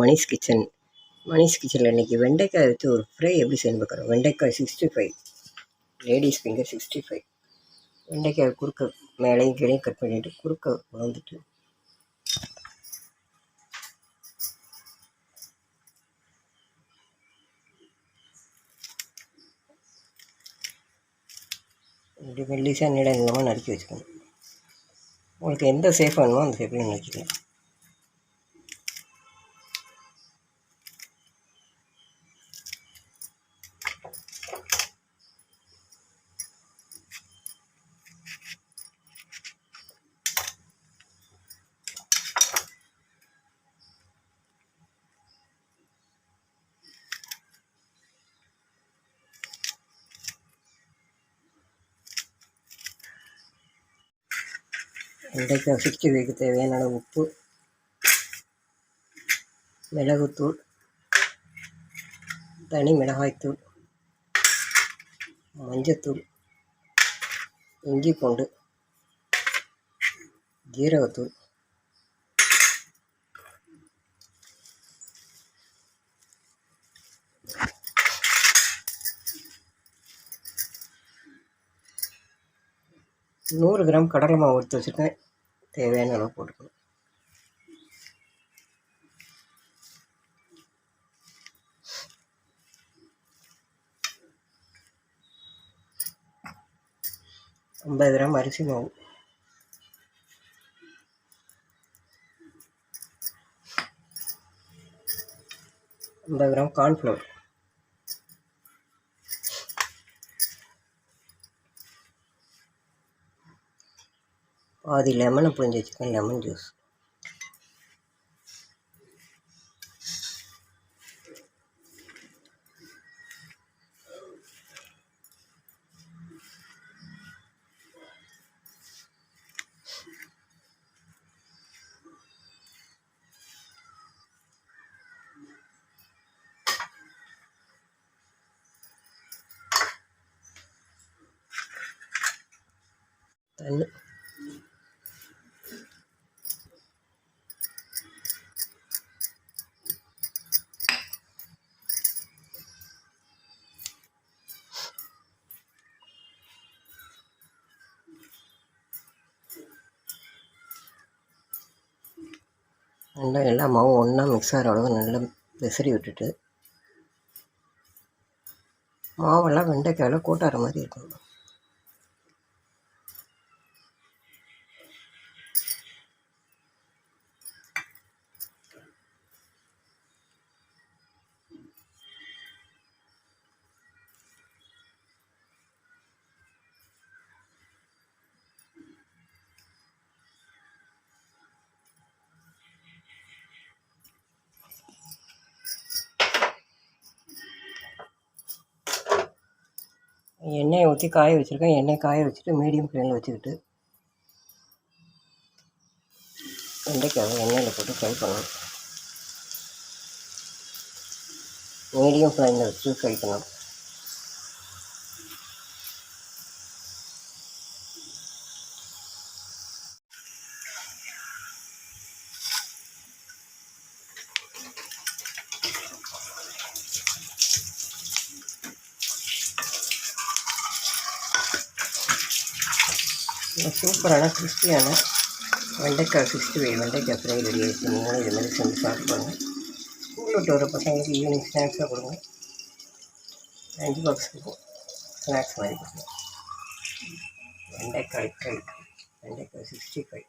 Manish kitchen. Manish கிச்சனில் இன்றைக்கி வெண்டைக்காய் வச்சு ஒரு ஃப்ரை எப்படி செய்யணும் பார்க்குறோம். வெண்டைக்காய் sixty five ladies finger sixty five வெண்டைக்காய் குறுக்க மேலேயும் கீழே கட் பண்ணிவிட்டு குறுக்க வந்துட்டு இப்படி மெல்லிசாக நீள நீளமாக நறுக்கி வச்சுக்கணும். உங்களுக்கு எந்த சேஃப் வேணுமோ அந்த சேஃபில் நறுக்கிக்கலாம். வெண்டைக்காய் சுற்றி வைக்க தேவையான உப்பு மிளகுத்தூள் தனி மிளகாய்த்தூள் மஞ்சத்தூள் இஞ்சி பூண்டு ஜீரகத்தூள் நூறு கிராம் கடலை மாவு எடுத்து வச்சுருக்கேன். தேவையான அளவு போட்டுக்கணும். ஐம்பது கிராம் அரிசி மாவு. ஐம்பது கிராம் கார்ன்ஃப்ளவர் பாதி லெமனை புழிஞ்சு வச்சுக்கேன் லெமன் ஜூஸ். தண்ணி. நல்லா எல்லா மாவும் ஒன்றா மிக்ஸ் ஆகிற அளவு நல்லா விசிறி விட்டுட்டு மாவெல்லாம் வெண்டைக்காயில் கூட்டார மாதிரி இருக்கணும் எண்ணெயை ஊற்றி காய வச்சுருக்கேன். எண்ணெய் காய வச்சுட்டு மீடியம் ஃப்ளேமில் வச்சுக்கிட்டு வெண்டைக்காவை எண்ணெயில் போட்டு ஃப்ரை பண்ணணும் மீடியம் ஃப்ளேமில் வச்சு ஃப்ரை பண்ணணும் സൂപ്പറാണ് ക്രിസ്പിയാണ്. വെണ്ടയ്ക്ക സിക്സ്റ്റി ഫൈവ് വെണ്ടയ്ക്ക ഫ്രൈ റെഡി ആയിട്ട് നിങ്ങൾ ഇരുന്നത് സെൻസ് ആക്കുകയാണ് സ്കൂളിലോട്ട് ഓരോ പസങ്ങൾക്ക് ഈവനിങ് സ്നാക്സ് കൊടുക്കും. അഞ്ച് ബോക്സ് സ്നാക്സ് വാങ്ങി കൊടുക്കും. വെണ്ടയ്ക്ക ഇട്ട വെണ്ടയ്ക്ക സിക്സ്റ്റി ഫൈവ്